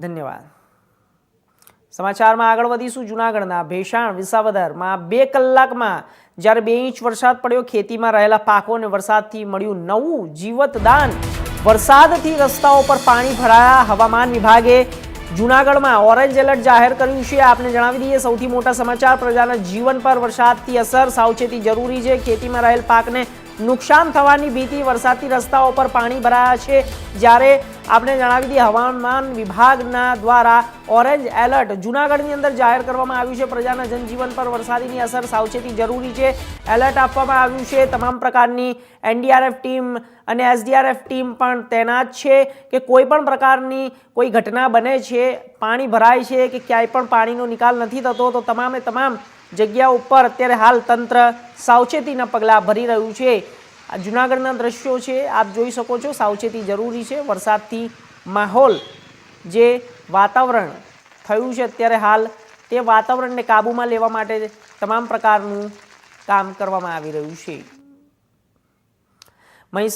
ધન્યવાદ. સમાચારમાં આગળ વધીશું. જૂનાગઢના ભેસાણ, વિસાવદરમાં બે કલાકમાં જ્યારે બે ઇંચ વરસાદ પડ્યો, ખેતીમાં રહેલા પાકોને વરસાદથી મળ્યું નવું જીવતદાન. વરસાદથી રસ્તાઓ પર પાણી ભરાયા હવામાન વિભાગે. જૂનાગઢમાં ઓરેન્જ એલર્ટ જાહેર કર્યું છે. આપને જણાવી દઈએ, સૌથી મોટા સમાચાર, પ્રજાના જીવન પર વરસાદથી અસર. સાવચેતી જરૂરી છે, ખેતીમાં રહેલ પાકને નુકસાન થવાની ભીતિ. વરસાદથી રસ્તાઓ પર પાણી ભરાયા છે. જ્યારે આપણે જણાવી દઈએ, હવામાન વિભાગના દ્વારા ઓરેન્જ એલર્ટ જૂનાગઢની અંદર જાહેર કરવામાં આવ્યું છે. પ્રજાના જનજીવન પર વરસાદીની અસર સાવચેતી જરૂરી છે. એલર્ટ આપવામાં આવ્યું છે. તમામ પ્રકારની એનડીઆરએફ ટીમ અને એસડીઆરએફ ટીમ પણ તૈનાત છે કે કોઈ પણ પ્રકારની કોઈ ઘટના બને છે, પાણી ભરાય છે કે ક્યાંય પણ પાણીનો નિકાલ નથી થતો, તો તમામે તમામ જગ્યા ઉપર અત્યારે હાલ તંત્ર સાવચેતીના પગલાં ભરી રહ્યું છે. આ જૂનાગઢના દ્રશ્યો છે, આપ જોઈ શકો છો, સાવચેતી જરૂરી છે. વરસાદથી માહોલ જે વાતાવરણ થયું છે અત્યારે હાલ, તે વાતાવરણને કાબૂમાં લેવા માટે તમામ પ્રકારનું કામ કરવામાં આવી રહ્યું છે. મહીસાગર